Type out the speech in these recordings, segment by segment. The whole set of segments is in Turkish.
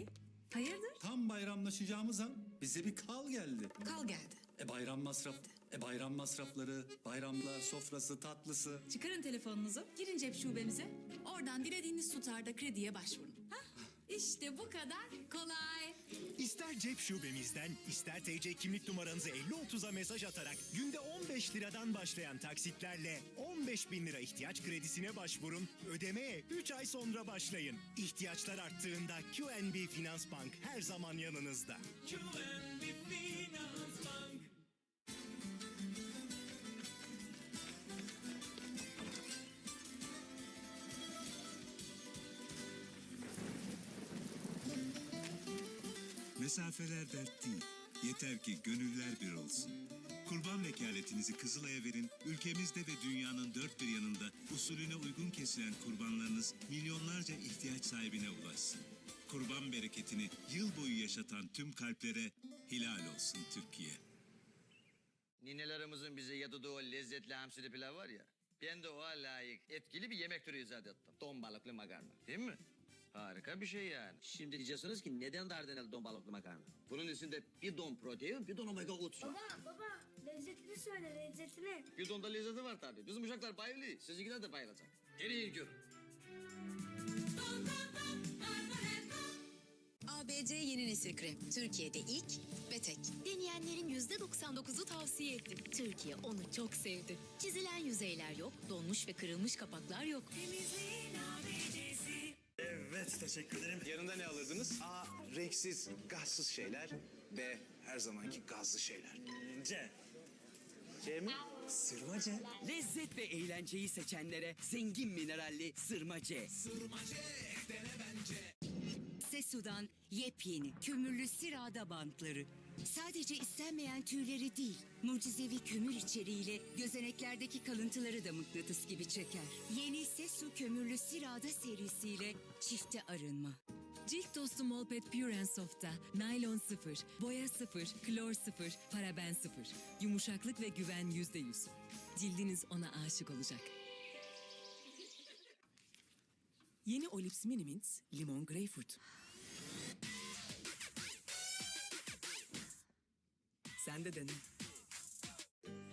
Bey. Hayırdır? Tam bayramlaşacağımız an bize bir kal geldi. Kal geldi. E bayram masraf, e bayram masrafları, bayramlar, sofrası, tatlısı. Çıkarın telefonunuzu, girin cep şubemize. Oradan dilediğiniz tutarda krediye başvurun. Hah, işte bu kadar kolay. İster cep şubemizden, ister TC kimlik numaranızı 5030'a mesaj atarak günde 15 liradan başlayan taksitlerle 15 bin lira ihtiyaç kredisine başvurun, ödemeye 3 ay sonra başlayın. İhtiyaçlar arttığında QNB Finans Bank her zaman yanınızda. Mesafeler dert değil. Yeter ki gönüller bir olsun. Kurban vekaletinizi Kızılay'a verin. Ülkemizde ve dünyanın dört bir yanında usulüne uygun kesilen kurbanlarınız milyonlarca ihtiyaç sahibine ulaşsın. Kurban bereketini yıl boyu yaşatan tüm kalplere hilal olsun Türkiye. Ninelerimizin bize yadıdığı o lezzetli hamsili pilav var ya. Ben de o layık etkili bir yemek türü icat ettim. Ton balıklı makarna. Değil mi? Harika bir şey yani. Şimdi diyeceksiniz ki neden Dardanel don balıklı makarna? Bunun içinde bir don protein, bir don omega 3 var. Baba baba lezzetini söyle lezzetini. Bir don da lezzeti var tabii. Bizim uşaklar bayılıyor. Sizinkiler de bayılacak. Gelin görün. ABC yeni nesil krem. Türkiye'de ilk ve tek. Deneyenlerin %99'u tavsiye etti. Türkiye onu çok sevdi. Çizilen yüzeyler yok, donmuş ve kırılmış kapaklar yok. Evet teşekkür ederim. Yanında ne alırdınız? A. Renksiz, gazsız şeyler. B. Her zamanki gazlı şeyler. C. C mi? Sırma C. Lezzet ve eğlenceyi seçenlere zengin mineralli sırma C. Sesu'dan yepyeni kömürlü sirada bantları. Sadece istenmeyen tüyleri değil, mucizevi kömür içeriğiyle gözeneklerdeki kalıntıları da mıknatıs gibi çeker. Yeni Sesu kömürlü sirada serisiyle çifte arınma. Cilt dostu Molpet Pure and Soft'ta naylon 0, boya 0, klor 0, paraben 0. Yumuşaklık ve güven %100. Cildiniz ona aşık olacak. Yeni Olips Mini Mints, limon greyfurt. Sen de dene.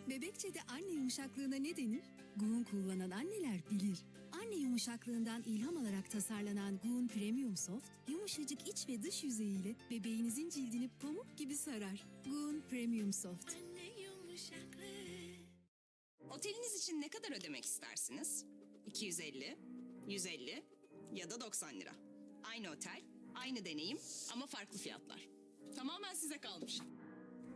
Bebekçe'de anne yumuşaklığına ne denir? Goon kullanan anneler bilir. Anne yumuşaklığından ilham alarak tasarlanan Goon Premium Soft, yumuşacık iç ve dış yüzeyiyle bebeğinizin cildini pamuk gibi sarar. Goon Premium Soft. Oteliniz için ne kadar ödemek istersiniz? 250, 150 ya da 90 lira. Aynı otel, aynı deneyim ama farklı fiyatlar. Tamamen size kalmış.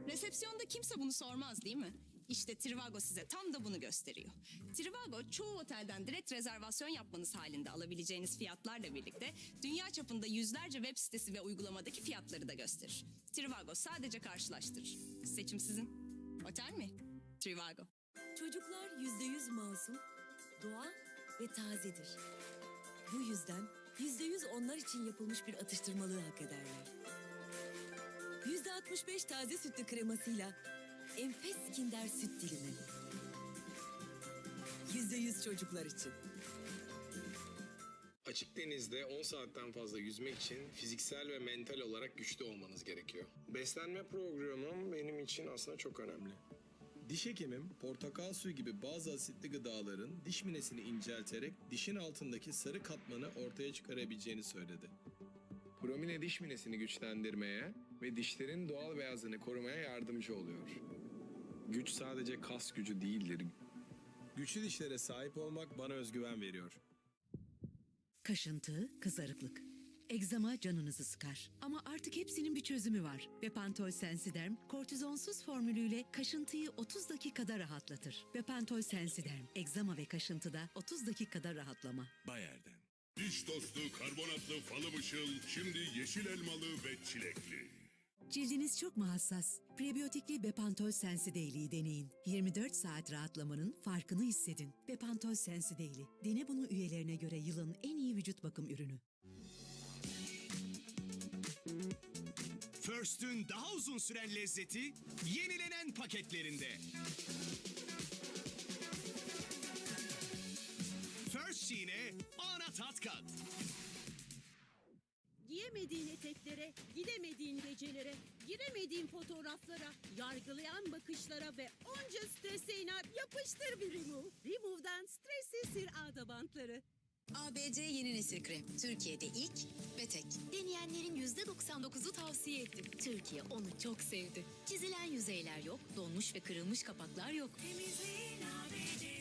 Resepsiyonda kimse bunu sormaz değil mi? İşte Trivago size tam da bunu gösteriyor. Trivago çoğu otelden direkt rezervasyon yapmanız halinde alabileceğiniz fiyatlarla birlikte dünya çapında yüzlerce web sitesi ve uygulamadaki fiyatları da gösterir. Trivago sadece karşılaştırır. Seçim sizin. Otel mi? Trivago. Çocuklar yüzde yüz masum, doğal ve tazedir. Bu yüzden yüzde yüz onlar için yapılmış bir atıştırmalığı hak ederler. Yüzde altmış beş taze sütlü kremasıyla enfes kinder süt. Yüzde yüz çocuklar için. Açık denizde 10 saatten fazla yüzmek için fiziksel ve mental olarak güçlü olmanız gerekiyor. Beslenme programım benim için aslında çok önemli. Diş hekimim portakal suyu gibi bazı asitli gıdaların diş minesini incelterek dişin altındaki sarı katmanı ortaya çıkarabileceğini söyledi. Promine diş minesini güçlendirmeye ve dişlerin doğal beyazlığını korumaya yardımcı oluyor. Güç sadece kas gücü değildir. Güçlü dişlere sahip olmak bana özgüven veriyor. Kaşıntı, kızarıklık. Egzama canınızı sıkar. Ama artık hepsinin bir çözümü var. Bepantol Sensiderm, kortizonsuz formülüyle kaşıntıyı 30 dakikada rahatlatır. Bepantol Sensiderm, egzama ve kaşıntıda 30 dakikada rahatlama. Bayer'den. Diş dostu karbonatlı falı mışıl, şimdi yeşil elmalı ve çilekli. Cildiniz çok mu hassas? Prebiyotikli Bepantol Sensi Daily'yi deneyin. 24 saat rahatlamanın farkını hissedin. Bepantol Sensi Daily. Dene bunu üyelerine göre yılın en iyi vücut bakım ürünü. First'ün daha uzun süren lezzeti yenilenen paketlerinde. First Çiğne ana tat kat. Giyemediğin eteklere, gidemediğin gecelere, giremediğin fotoğraflara, yargılayan bakışlara ve onca strese iner yapıştır bir Remove. Remove'dan stressiz sir ağda bantları. ABC yeni nesil krem. Türkiye'de ilk ve tek. Deneyenlerin %99'u tavsiye etti. Türkiye onu çok sevdi. Çizilen yüzeyler yok, donmuş ve kırılmış kapaklar yok. Temizliğin ABC'si.